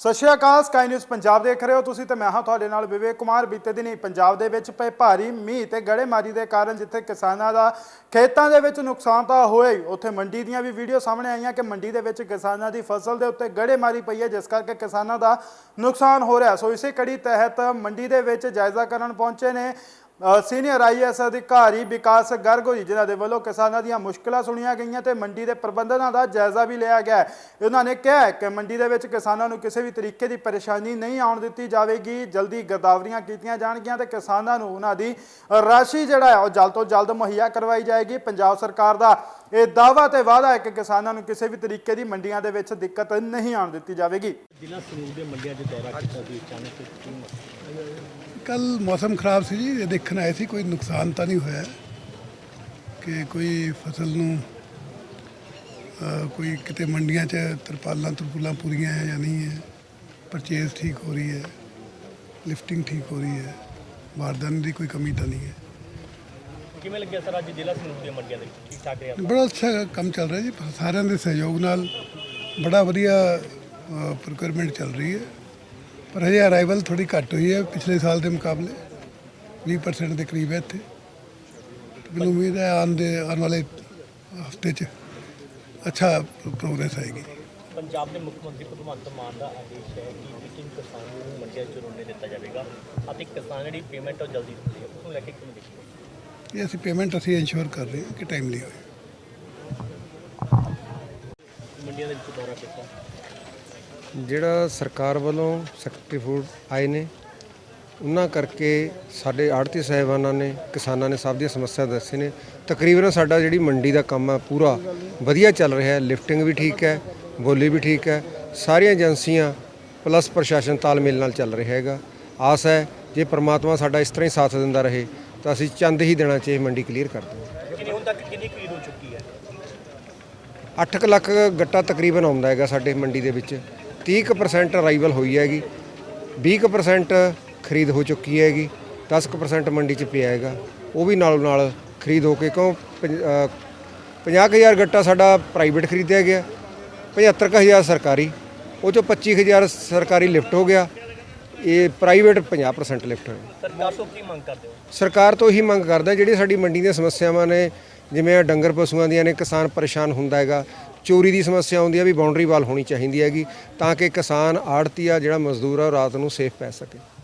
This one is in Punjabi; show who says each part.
Speaker 1: ਸਤਿ ਸ਼੍ਰੀ ਅਕਾਲ ਸਕਾਈ ਨਿਊਜ਼ ਪੰਜਾਬ ਦੇਖ ਰਹੇ ਹੋ ਤੁਸੀਂ ਤੇ ਮੈਂ ਹਾਂ ਤੁਹਾਡੇ ਨਾਲ ਵਿਵੇਕ ਕੁਮਾਰ। ਬੀਤੇ ਦਿਨੀ ਪੰਜਾਬ ਦੇ ਵਿੱਚ ਪਏ ਭਾਰੀ ਮੀਂਹ ਤੇ ਗੜੇਮਾਰੀ ਦੇ ਕਾਰਨ ਜਿੱਥੇ ਕਿਸਾਨਾਂ ਦਾ ਖੇਤਾਂ ਦੇ ਵਿੱਚ ਨੁਕਸਾਨ ਤਾਂ ਹੋਇਆ ਹੀ, ਉੱਥੇ ਮੰਡੀ ਦੀਆਂ ਵੀ ਵੀਡੀਓ ਸਾਹਮਣੇ ਆਈਆਂ ਕਿ ਮੰਡੀ ਦੇ ਵਿੱਚ ਕਿਸਾਨਾਂ ਦੀ ਫਸਲ ਦੇ ਉੱਤੇ ਗੜੇਮਾਰੀ ਪਈ ਹੈ, ਜਿਸ ਕਰਕੇ ਕਿਸਾਨਾਂ ਦਾ ਨੁਕਸਾਨ ਹੋ ਰਿਹਾ। ਸੋ ਇਸੇ ਕੜੀ ਤਹਿਤ ਮੰਡੀ ਦੇ ਵਿੱਚ ਜਾਇਜ਼ਾ ਕਰਨ ਪਹੁੰਚੇ ਨੇ। ਸੀਨੀਅਰ ਆਈਐਸ ਅਧਿਕਾਰੀ ਵਿਕਾਸ ਗਰਗ ਜੀ ਜਿਨ੍ਹਾਂ ਦੇ ਵੱਲੋਂ ਕਿਸਾਨਾਂ ਦੀਆਂ ਮੁਸ਼ਕਲਾਂ ਸੁਣੀਆਂ ਗਈਆਂ ਤੇ ਮੰਡੀ ਦੇ ਪ੍ਰਬੰਧਨਾਂ ਦਾ ਜਾਇਜ਼ਾ ਵੀ ਲਿਆ ਗਿਆ ਉਹਨਾਂ ਨੇ ਕਿਹਾ ਕਿ ਮੰਡੀ ਦੇ ਵਿੱਚ ਕਿਸਾਨਾਂ ਨੂੰ ਕਿਸੇ ਵੀ ਤਰੀਕੇ ਦੀ ਪਰੇਸ਼ਾਨੀ ਨਹੀਂ ਆਉਣ ਦਿੱਤੀ ਜਾਵੇਗੀ। ਜਲਦੀ ਗਦਾਵਰੀਆਂ ਕੀਤੀਆਂ ਜਾਣਗੀਆਂ ਤੇ ਕਿਸਾਨਾਂ ਨੂੰ ਉਹਨਾਂ ਦੀ ਰਾਸ਼ੀ ਜਿਹੜਾ ਹੈ ਉਹ ਜਲਦ ਤੋਂ ਜਲਦ ਮੁਹੱਈਆ ਕਰਵਾਈ ਜਾਏਗੀ। ਪੰਜਾਬ ਸਰਕਾਰ ਦਾ ਇਹ ਦਾਅਵਾ ਤੇ ਵਾਅਦਾ ਹੈ ਕਿ ਕਿਸਾਨਾਂ ਨੂੰ ਕਿਸੇ ਵੀ ਤਰੀਕੇ ਦੀ ਮੰਡੀਆਂ ਦੇ ਵਿੱਚ ਦਿੱਕਤ ਨਹੀਂ ਆਉਣ ਦਿੱਤੀ ਜਾਵੇਗੀ।
Speaker 2: ਜ਼ਿਲ੍ਹਾ ਦੇ ਦੌਰਾ ਕੀਤਾ ਸੀ ਅਚਾਨਕ?
Speaker 3: ਕੱਲ ਮੌਸਮ ਖਰਾਬ ਸੀ ਜੀ ਇਹ ਦੇਖਣ ਆਏ ਸੀ ਕੋਈ ਨੁਕਸਾਨ ਤਾਂ ਨਹੀਂ ਹੋਇਆ ਕਿ ਕੋਈ ਫਸਲ ਨੂੰ ਕੋਈ ਕਿਤੇ ਮੰਡੀਆਂ 'ਚ ਤਰਪਾਲਾਂ ਤਰਪੂਲਾਂ ਪੂਰੀਆਂ ਹੈ ਜਾਂ ਨਹੀਂ ਹੈ ਪਰਚੇਜ਼ ਠੀਕ ਹੋ ਰਹੀ ਹੈ ਲਿਫਟਿੰਗ ਠੀਕ ਹੋ ਰਹੀ ਹੈ ਬਾਰਦਾਨੇ ਦੀ ਕੋਈ ਕਮੀ ਤਾਂ ਨਹੀਂ ਹੈ।
Speaker 2: ਕਿਵੇਂ ਲੱਗਿਆ ਸਰ ਅੱਜ ਜ਼ਿਲ੍ਹਾ ਸੰਗਰੂਰ ਦੀਆਂ ਮੰਡੀਆਂ ਦੇ ਠੀਕ ਠਾਕ ਰਿਹਾ?
Speaker 3: ਬੜਾ ਅੱਛਾ ਕੰਮ ਚੱਲ ਰਿਹਾ ਜੀ ਸਾਰਿਆਂ ਦੇ ਸਹਿਯੋਗ ਨਾਲ ਬੜਾ ਵਧੀਆ ਪ੍ਰੋਕਿਊਰਮੈਂਟ ਚੱਲ ਰਹੀ ਹੈ। ਪਰ ਹਜੇ ਅਰਾਈਵਲ ਥੋੜੀ ਘੱਟ ਹੋਈ ਹੈ। ਪਿਛਲੇ ਸਾਲ ਦੇ ਮੁਕਾਬਲੇ 20% ਦੇ ਕਰੀਬ ਹੈ ਇੱਥੇ। ਮੈਨੂੰ ਉਮੀਦ ਹੈ ਆਉਣ ਦੇ ਆਉਣ ਵਾਲੇ ਹਫ਼ਤੇ 'ਚ ਅੱਛਾ ਪ੍ਰੋਗਰੈਸ ਆਏਗੀ।
Speaker 2: ਪੰਜਾਬ ਦੇ ਮੁੱਖ ਮੰਤਰੀ ਭਗਵੰਤ ਮਾਨ ਦਾ ਆਦੇਸ਼ ਹੈ ਕਿ ਵਿਕਿੰਗ ਕਿਸਾਨ ਨੂੰ ਮੰਡੀਆਂ 'ਚ ਰੋਣੇ ਦਿੱਤਾ ਜਾਵੇਗਾ ਅਤੇ ਕਿਸਾਨ ਜਿਹੜੀ ਪੇਮੈਂਟ ਉਹ ਜਲਦੀ ਦਿੱਤੀ ਹੈ। ਉਸ ਨੂੰ ਲੈ ਕੇ ਕਿਵੇਂ ਦੇਖੀਏ
Speaker 3: ਇਹ ਅਸੀਂ ਪੇਮੈਂਟ ਅਸੀਂ ਇਨਸ਼ੋਰ ਕਰ ਰਹੇ ਹਾਂ ਕਿ ਟਾਈਮਲੀ ਹੋਏ
Speaker 2: ਮੰਡੀਆਂ ਦੇ ਵਿੱਚ ਦੌਰਾ ਕੀਤਾ
Speaker 4: ਜਿਹੜਾ ਸਰਕਾਰ ਵੱਲੋਂ ਸੈਕਟਰੀ ਫੂਡ ਆਏ ਨੇ ਉਹਨਾਂ ਕਰਕੇ ਸਾਡੇ ਆੜਤੀ ਸਾਹਿਬਾਨਾਂ ਨੇ ਕਿਸਾਨਾਂ ਨੇ ਸਭ ਦੀਆਂ ਸਮੱਸਿਆ ਦੱਸੇ ਨੇ। ਤਕਰੀਬਨ ਸਾਡਾ ਜਿਹੜੀ ਮੰਡੀ ਦਾ ਕੰਮ ਹੈ ਪੂਰਾ ਵਧੀਆ ਚੱਲ ਰਿਹਾ ਹੈ। ਲਿਫਟਿੰਗ ਵੀ ਠੀਕ ਹੈ ਬੋਲੀ ਵੀ ਠੀਕ ਹੈ। ਸਾਰੀਆਂ ਏਜੰਸੀਆਂ ਪਲੱਸ ਪ੍ਰਸ਼ਾਸਨ ਤਾਲਮੇਲ ਨਾਲ ਚੱਲ ਰਿਹਾ ਹੈਗਾ। ਆਸ ਹੈ ਜੇ ਪ੍ਰਮਾਤਮਾ ਸਾਡਾ ਇਸ ਤਰ੍ਹਾਂ ਹੀ ਸਾਥ ਦਿੰਦਾ ਰਹੇ ਤਾਂ ਅਸੀਂ ਚੰਦ ਹੀ ਦਿਨਾਂ 'ਚ ਇਹ ਮੰਡੀ ਕਲੀਅਰ ਕਰ ਦੇਵਾਂਗੇ।
Speaker 2: ਕਿੰਨੀ ਹੁਣ ਤੱਕ ਕਿੰਨੀ ਖਰੀਦ ਹੋ ਚੁੱਕੀ ਹੈ?
Speaker 4: 8 ਲੱਖ ਗੱਟਾ ਤਕਰੀਬਨ ਆਉਂਦਾ ਹੈਗਾ ਸਾਡੇ ਮੰਡੀ ਦੇ ਵਿੱਚ। 30% ਅਰਾਈਵਲ ਹੋਈ ਹੈਗੀ 20% ਖਰੀਦ ਹੋ ਚੁੱਕੀ ਹੈਗੀ 10% ਮੰਡੀ 'ਚ ਪਿਆ ਹੈਗਾ। ਉਹ ਵੀ ਨਾਲੋਂ ਨਾਲ ਖਰੀਦ ਹੋ ਕੇ ਕਿਉਂ 50000 ਗੱਟਾ ਸਾਡਾ ਪ੍ਰਾਈਵੇਟ ਖਰੀਦਿਆ ਗਿਆ 75000 ਸਰਕਾਰੀ ਉਹ ਚੋਂ 25000 ਸਰਕਾਰੀ ਲਿਫਟ ਹੋ ਗਿਆ ਇਹ ਪ੍ਰਾਈਵੇਟ 50% ਲਿਫਟ ਹੋਇਆ।
Speaker 2: ਸਰਕਾਰ ਤੋਂ ਕੀ ਮੰਗ ਕਰਦੇ ਹੋ?
Speaker 4: ਸਰਕਾਰ ਤੋਂ ਹੀ ਮੰਗ ਕਰਦਾ ਜਿਹੜੀ ਸਾਡੀ ਮੰਡੀ ਦੀਆਂ ਸਮੱਸਿਆਵਾਂ ਨੇ ਜਿਵੇਂ ਡੰਗਰ ਪਸ਼ੂਆਂ ਦੀਆਂ ਨੇ ਕਿਸਾਨ ਪਰੇਸ਼ਾਨ ਹੁੰਦਾ ਹੈਗਾ ਚੋਰੀ ਦੀ ਸਮੱਸਿਆ ਆਉਂਦੀ ਹੈ ਵੀ ਬਾਉਂਡਰੀ ਵਾਲ ਹੋਣੀ ਚਾਹੀਦੀ ਹੈਗੀ ਤਾਂ ਕਿ ਕਿਸਾਨ ਆੜਤੀ ਆ ਜਿਹੜਾ ਮਜ਼ਦੂਰ ਆ ਉਹ ਰਾਤ ਨੂੰ ਸੇਫ ਪੈ ਸਕੇ।